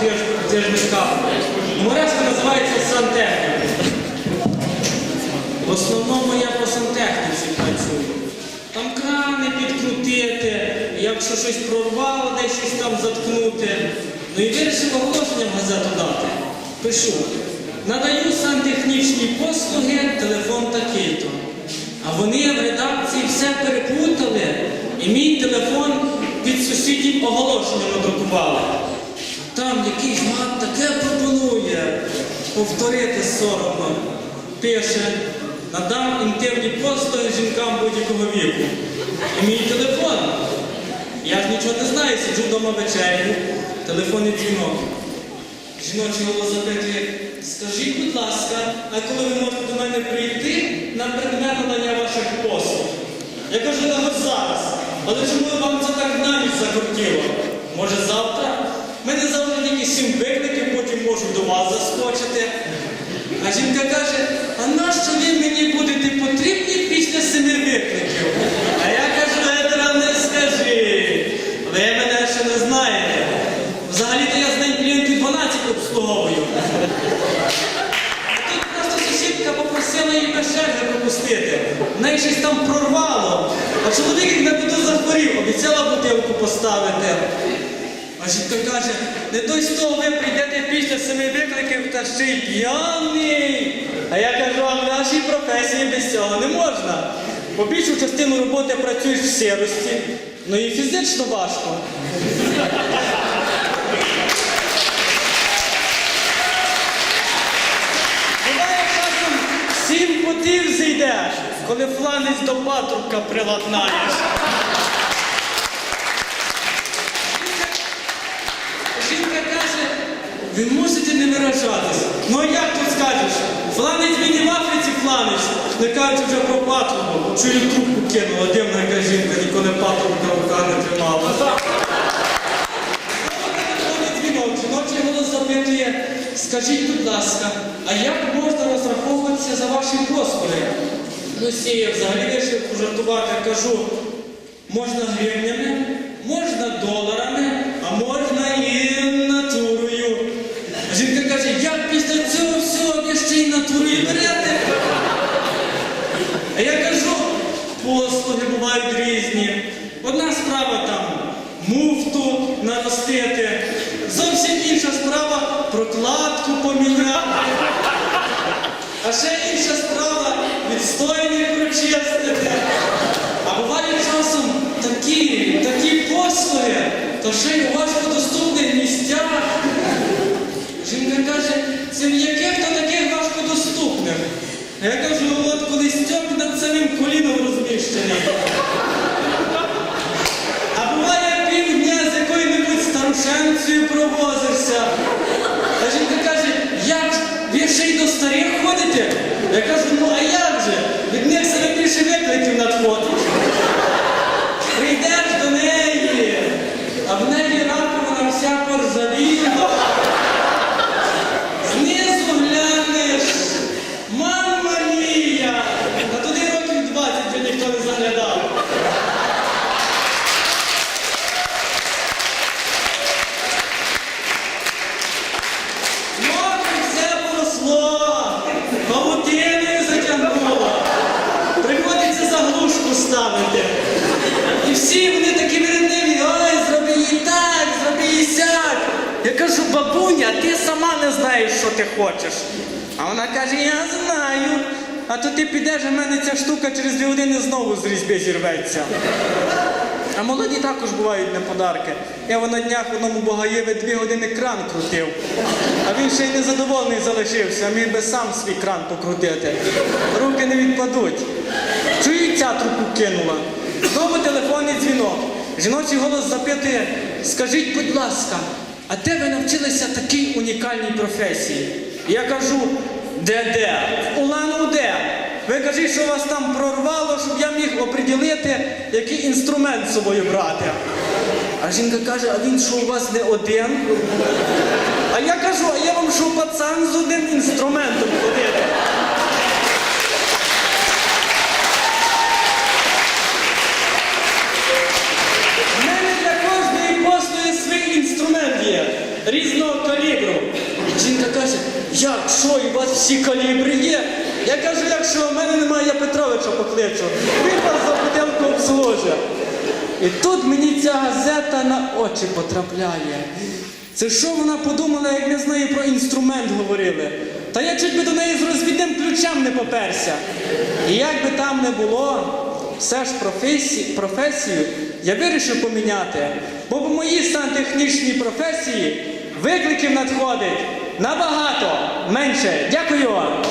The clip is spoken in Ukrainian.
одежних кафедр. Мурашка називається сантехніка. В основному я по сантехніці працюю. Там крани підкрутити, якщо щось прорвало, десь щось там заткнути. Ну і вирішив оголошення в газету дати. Пишу, надаю сантехнічні послуги, телефон такий-то. А вони в редакції все перепутали і мій телефон під сусідів оголошеннями друкували. Там якийсь мат таке пропонує повторити соромно. Пише, надам інтимні послуги жінкам будь-якого віку. І мій телефон. Я ж нічого не знаю, сиджу вдома вечерю, телефонний дзвінок. Жіночий голос запитує, скажіть, будь ласка, а коли ви можете до мене прийти на предмет надання ваших послуг? Я кажу, «Та от зараз. Але чому вам це так на ніч закрутило? Може завтра? Мене завтра тільки сім викликів, потім можу до вас заскочити. А жінка каже, а нащо ви мені будете потрібні після семи викликів? А я кажу, Едера, не скажи. Ви мене ще не знаєте. Взагалі-то я з ним клієнтів 12 обслуговую. А Тут просто сусідка попросила її без черги пропустити. В неї щось там прорвало. А чоловік як на біду захворів, обіцяла бутилку поставити. А жінка каже, не той з ви прийдете після семи викликів та ще й п'яний. А я кажу, а в нашій професії без цього не можна. Бо більшу частину роботи працюєш в сирості, ну і фізично важко. Буває часом сім потів зійдеш, коли фланець до патрубка приладнаєш. Жінка каже, ви мусите не виражатись. Ну а як тут скажеш? Фланець він і в Африці фланець. Не кажучи вже про патрубок. Чую трубку кинула, дивна яка жінка, ніколи патрубка в руках не тримала. Жіночий голос запитує, скажіть, будь ласка, а як можна розраховуватися за ваші послуги? Ну, сіє, взагалі вирішив пожартувати, кажу, можна гривнями, можна доларами, а можна і натурою. Жінка каже, як після цього всього ви ще й натурою берете? А я кажу, послуги бувають різні. Одна справа там муфту наростити, зовсім інша справа прокладку поміняти. А ще інша справа відстойник прочистити. А бувають часом такі, такі послуги, то ще й у важкодоступних місцях. Жінка каже, це в яких то таких важкодоступних? А я кажу, от коли стьоп над самим коліном розміщений. А буває півдня з якою-небудь старушенцею провозишся. А жінка каже, як ви ще й до старих ходите? Я кажу, ну а як же? Від них себе більше викликів надходить. Прийдеш до неї, а в неї раковина вся порзавіла. Знизу глянеш, мама мія, а туди років 20 вже ніхто не заглядав. Мокрим все поросло, павутиною затягнуло. Приходиться заглушку. І всі вони такі вирадливі, ой, зроби їй так, зроби їй сяк. Я кажу, бабуня, ти сама не знаєш, що ти хочеш. А вона каже, я знаю. А то ти підеш, а в мене ця штука через дві години знову з різьби зірветься. А молоді також бувають на подарки. Я на днях одному богаєві дві години кран крутив. А він ще й незадоволений залишився, міг би сам свій кран покрутити. Руки не відпадуть. Чую, ця трубку кинула. Знову телефонний дзвінок. Жіночий голос запитує, скажіть, будь ласка, а де ви навчилися такій унікальній професії? Я кажу, де-де? В Улан-Удэ. Ви кажіть, що вас там прорвало, щоб я міг оприділити, який інструмент з собою брати. А жінка каже, а він що у вас не один? А я кажу, а я вам що пацан з одним інструментом ходити? Калібру. Жінка каже, як що, і у вас всі калібри є? Я кажу, якщо в мене немає, я Петровича покличу. Він вас за будинку обслужить. І тут мені ця газета на очі потрапляє. Це що вона подумала, як ми з нею про інструмент говорили? Та я чуть би до неї з розвідним ключем не поперся. І як би там не було, все ж професії, професію я вирішив поміняти, бо в моїй сантехнічній професії викликів надходить набагато менше. Дякую вам.